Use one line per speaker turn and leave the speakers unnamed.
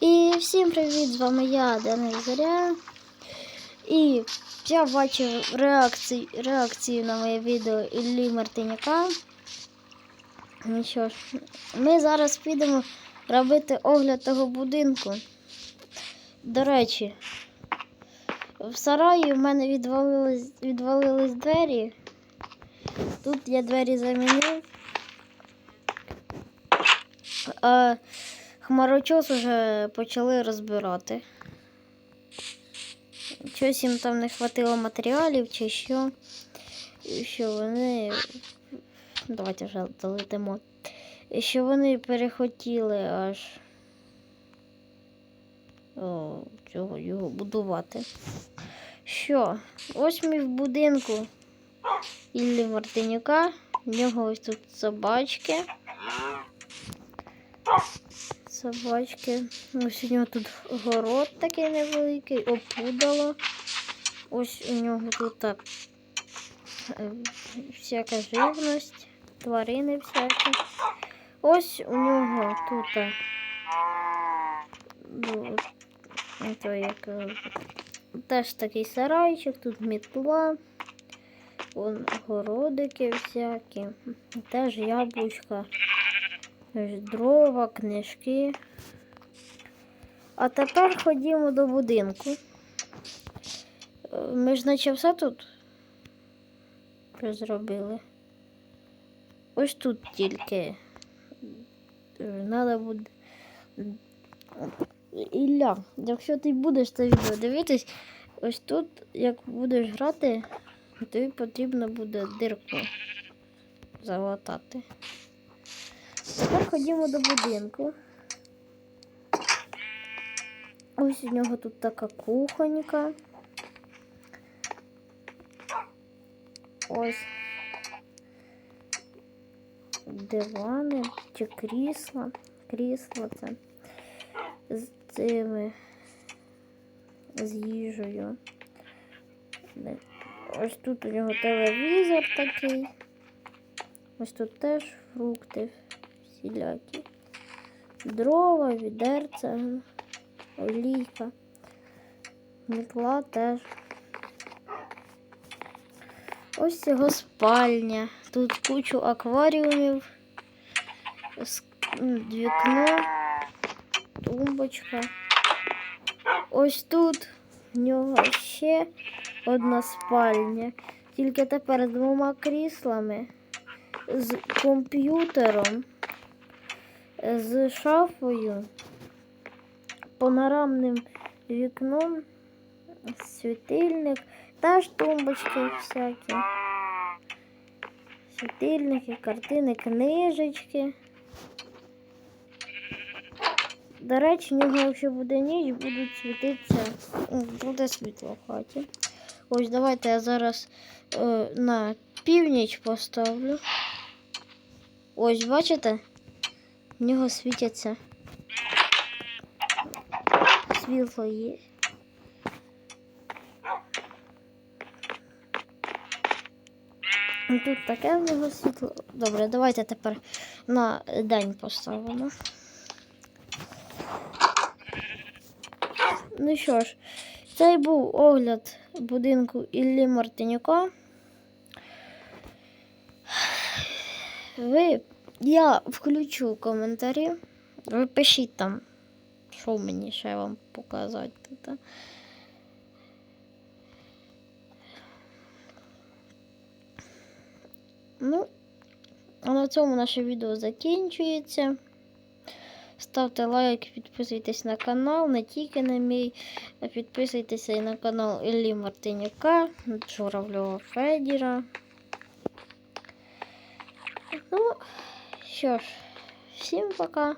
І всім привіт! З вами я, Денис Заря. І я бачив реакцію, реакцію на моє відео Іллі Мартиняка. Ну що ж, ми зараз підемо робити огляд того будинку. До речі, в сараї в мене відвалились, відвалились двері. Тут я двері замінив. А хмарочос уже почали розбирати. Щось їм там не хватило матеріалів чи що. І Що вони. Давайте вже долетимо. І Що вони перехотіли аж О, цього його будувати. Що? Ось ми в будинку Іллі Мартинюка. В нього ось тут собачки. Собачки. Ось у нього тут город такий невеликий, опудало. Ось у нього тут так, е, всяка живність, тварини всякі. Ось у нього тут е, ну, то як, е, теж такий сарайчик, тут мітла, вон городики всякі, теж яблучка. Дрова, книжки. А тепер ходімо до будинку. Ми ж наче все тут зробили. Ось тут тільки треба буде. Ілля, якщо ти будеш це відео дивитись, ось тут, як будеш грати, тобі потрібно буде дирку залатати. Тепер ходімо до будинку. Ось у нього тут така кухонька. Ось дивани чи крісла. Крісла це з цими з їжею. Ось тут у нього телевізор такий. Ось тут теж фрукти всілякі. Дрова, відерце, олійка, мітла теж. Ось його спальня. Тут кучу акваріумів, вікно, тумбочка. Ось тут в нього ще одна спальня. Тільки тепер з двома кріслами, з комп'ютером, з шафою, панорамним вікном, світильник, теж тумбочки всякі. Світильники, картини, книжечки. До речі, в нього, якщо буде ніч, будуть світитися, буде світло в хаті. Ось давайте я зараз е, на північ поставлю. Ось, бачите? В нього світяться. Світло є. Тут таке в нього світло. Добре, давайте тепер на день поставимо. Ну що ж, цей був огляд будинку Іллі Мартинюка. Ви, я включу коментарі. Ви пишіть там, що мені ще вам показати. тут. Ну, а на цьому наше відео закінчується. Ставте лайк, підписуйтесь на канал, не тільки на мій, а підписуйтеся і на канал Іллі Мартинюка, Журавльова Федіра. Ну, що ж, всім пока.